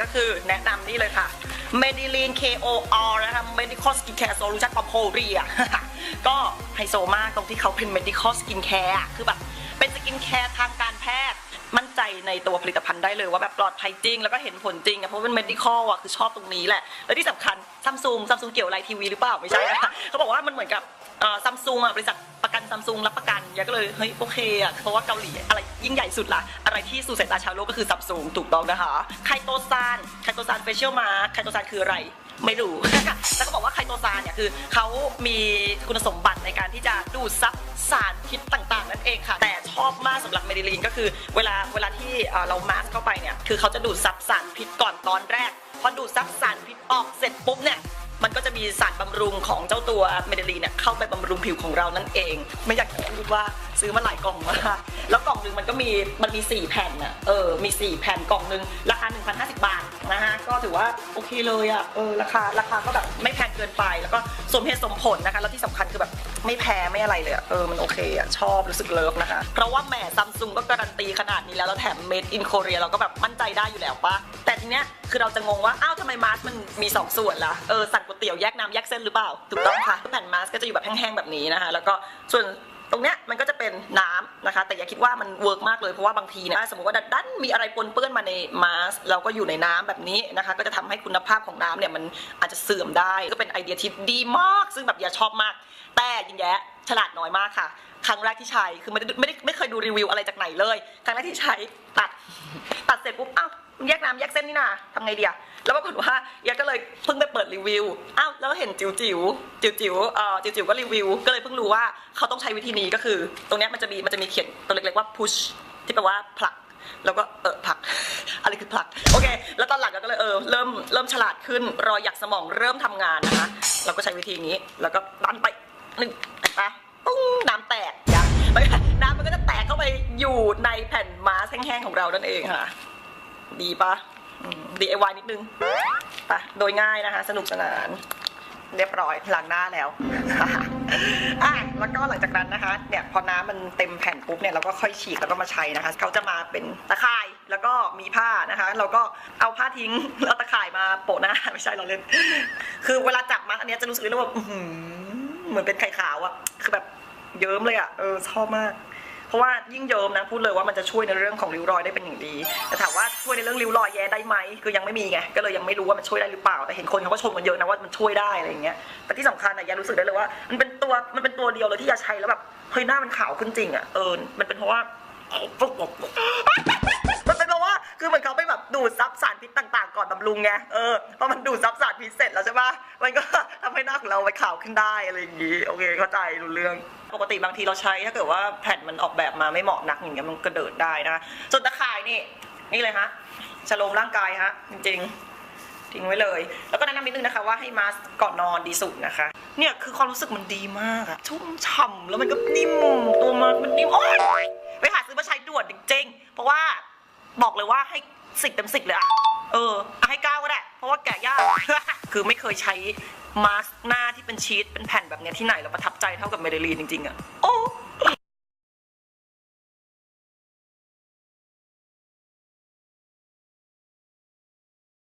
ก็คือแนะนำนี่เลยค่ะ Mediline KOR นะคะ Medical Skincare Solution for Korea ก็ไฮโซมากตรงที่เขาเป็น Medical Skincare คือแบบเป็นสกินแคร์ทางการแพทย์มั่นใจในตัวผลิตภัณฑ์ได้เลยว่าแบบปลอดภัยจริง แล้วก็เห็นผลจริงอะเพราะเป็น medical อะคือชอบตรงนี้แหละ และที่สำคัญซัมซุงซัมซุงเกี่ยวอะไรทีวีหรือเปล่า ไม่ใช่นะเขาบอกว่ามันเหมือนกับซัมซุงอะบริษัท กันซัมซุงรับประกันยาก็เลยเฮ้ยโอเคอะเพราะว่าเกาหลีอะไรยิ่งใหญ่สุดละอะไรที่สู่สายตาชาวโลกก็คือซัมซุงถูกต้องนะคะไคโตซานไคโตซานเฟเชียลมาไคโตซานคืออะไรไม่รู้แล้วก็บอกว่าไคโตซานเนี่ยคือเขามีคุณสมบัติในการที่จะดูดซับสารพิษต่างๆ นั่นเองค่ะ แต่ชอบมากสำหรับเมดิลีนก็คือเวลาเวลาที่เรามาสเข้าไปเนี่ย คือเขาจะดูดซับสารพิษก่อนตอนแรก อดูดซับสารพิษออกเสร็จปุ๊บเนี่ยมันก็จะมีสารบำรุงของเจ้าตัวเมดลีเนี่ยเข้าไปบำรุงผิวของเรานั่นเอง ไม่อยากจะพูดว่าซื้อมาหลายกล่องมากแล้วกล่องหนึงมันก็มีมันมี 4 แผ่นน่ะเออมี 4 แผ่นกล่องหนึงราคา 1,050 บาทนะฮะ ก็ถือว่าโอเคเลยอะเออราคาราคาก็แบบไม่แพงเกินไป แล้วก็สมเหตุสมผลนะคะ แล้วที่สำคัญคือแบบไม่แพ้ไม่อะไรเลยอะเออมันโอเคอะชอบรู้สึกเลิฟนะคะ เพราะว่าแหมซัมซุงก็การันตีขนาดนี้แล้วแล้วแถม made in Korea เราก็แบบมั่นใจได้อยู่แล้วปะแต่ทีเนี้ยคือเราจะงงว่าอ้าวทำไมมาสมันมีสองส่วนล่ะเออสั่งก๋วยเตี๋ยวแยกน้ำแยกเส้นหรือเปล่าถูกต้องค่ะแผ่นมาสก็จะอยู่แบบแห้งๆแบบนี้นะคะ แล้วก็ส่วน ตรงเนี้ยมันก็จะเป็นน้ำนะคะ แต่อย่าคิดว่ามันเวิร์กมากเลยเพราะว่าบางทีเนี่ยสมมติว่าดันมีอะไรปนเปื้อนมาในมาสเราก็อยู่ในน้ำแบบนี้นะคะ ก็จะทำให้คุณภาพของน้ำเนี่ยมันอาจจะเสื่อมได้ก็เป็นไอเดียที่ดีมาก ซึ่งแบบอย่าชอบมาก แต่ยินแย้ฉลาดน้อยมากค่ะ ครั้งแรกที่ใช้คือไม่ได้ไม่ได้ไม่เคยดูรีวิวอะไรจากไหนเลย ครั้งแรกที่ใช้ตัดตัดเสร็จปุ๊บอ้า แยกน้ำแยกเส้นนี่นาทำไงดีอะแล้วปรากฏว่าแยกก็เลยเพิ่งไปเปิดรีวิว อ้าวแล้วเห็นจิ๋วจิ๋วจิ๋วจิ๋วเอ่อจิ๋วจิ๋วก็รีวิว ก็เลยเพิ่งรู้ว่าเขาต้องใช้วิธีนี้ก็คือ ตรงเนี้ยมันจะมีมันจะมีเขียนตัวเล็กๆว่า push ที่แปลว่าผลัก แล้วก็เออผลัก อะไรคือผลัก โอเค แล้วตอนหลังก็เลยเออเริ่มเริ่มฉลาดขึ้น รอยหยักสมองเริ่มทำงานนะคะ เราก็ใช้วิธีนี้ แล้วก็ดันไปหนึ่งนะปุ้งน้ำแตกยังไม่น้ำมันก็จะแตกเข้าไปอยู่ในแผ่นมาสแห้งๆของเรานั่นเองค่ะ ดีปะ DIY นิดนึงไปะโดยง่ายนะคะ สนุกสนาน เรียบร้อยล้างหน้าแล้วอะแล้วก็หลังจากนั้นนะคะเนี่ยพอน้ำมันเต็มแผ่นปุ๊บเนี่ยเราก็ค่อยฉีกแล้วก็มาใช้นะคะเขาจะมาเป็นตะข่ายแล้วก็มีผ้านะคะ เราก็เอาผ้าทิ้งแล้วตะข่ายมาโปะหน้าไม่ใช่เราเล่น คือเวลาจับมาอันเนี้ยจะรู้สึกเลยว่าเหมือนเป็นไข่ขาวอะคือแบบเยิ้มเลยอะเออชอบมาก ราะว่ายิ่งเยิ้มนะพูดเลยว่ามันจะช่วยในเรื่องของริ้วรอยได้เป็นอย่างดี แต่ถามว่าช่วยในเรื่องริ้วรอยแย้ได้ไหมคือยังไม่มีไงก็เลยยังไม่รู้ว่ามันช่วยได้หรือเปล่า แต่เห็นคนเขาก็ชมกันเยอะนะว่ามันช่วยได้อะไรอย่างเงี้ยแต่ที่สำคัญอะย้รู้สึกได้เลยว่า มันเป็นตัวมันเป็นตัวเดียวเลยที่ยาใช้แล้วแบบเฮ้ยหน้ามันขาวขึ้นจริงอะเออมันเป็นเพราะว่ามันเป็นเพราะว่าคือเหมือนเขาไปแบบดูดซับสารพิษต่าง ๆ ก่อนบำรุงไงเออพอมันดูดซับสารพิษเสร็จแล้วใช่ปะมันก็ทำให้หน้าของเราไปขาวขึ้นได้อะไรอย่างงี้โอเคเข้าใจรู้เรื่อง ปกติบางทีเราใช้ถ้าเกิดว่าแผ่นมันออกแบบมาไม่เหมาะนักอย่างเงี้ยมันกระเดิดได้นะคะส่วนตะข่ายนี่นี่เลยฮะชะโลมร่างกายฮะจริงๆทิ้งไว้เลย แล้วก็แนะนำนิดนึงนะคะว่าให้มาสก่อนนอนดีสุดนะคะ เนี่ยคือความรู้สึกมันดีมากอะชุ่มฉ่ำแล้วมันก็นิ่มตัวมามันนิ่มโอ๊ยไปหาซื้อมาใช้ด่วนจริงๆ เพราะว่าบอกเลยว่าให้สิบเต็มสิบเลยอะเออ คือไม่เคยใช้มาสก์หน้าที่เป็นชีสเป็นแผ่นแบบเนี้ยที่ไหนแล้วประทับใจเท่ากับเมเดลีนจริงๆอะโอ้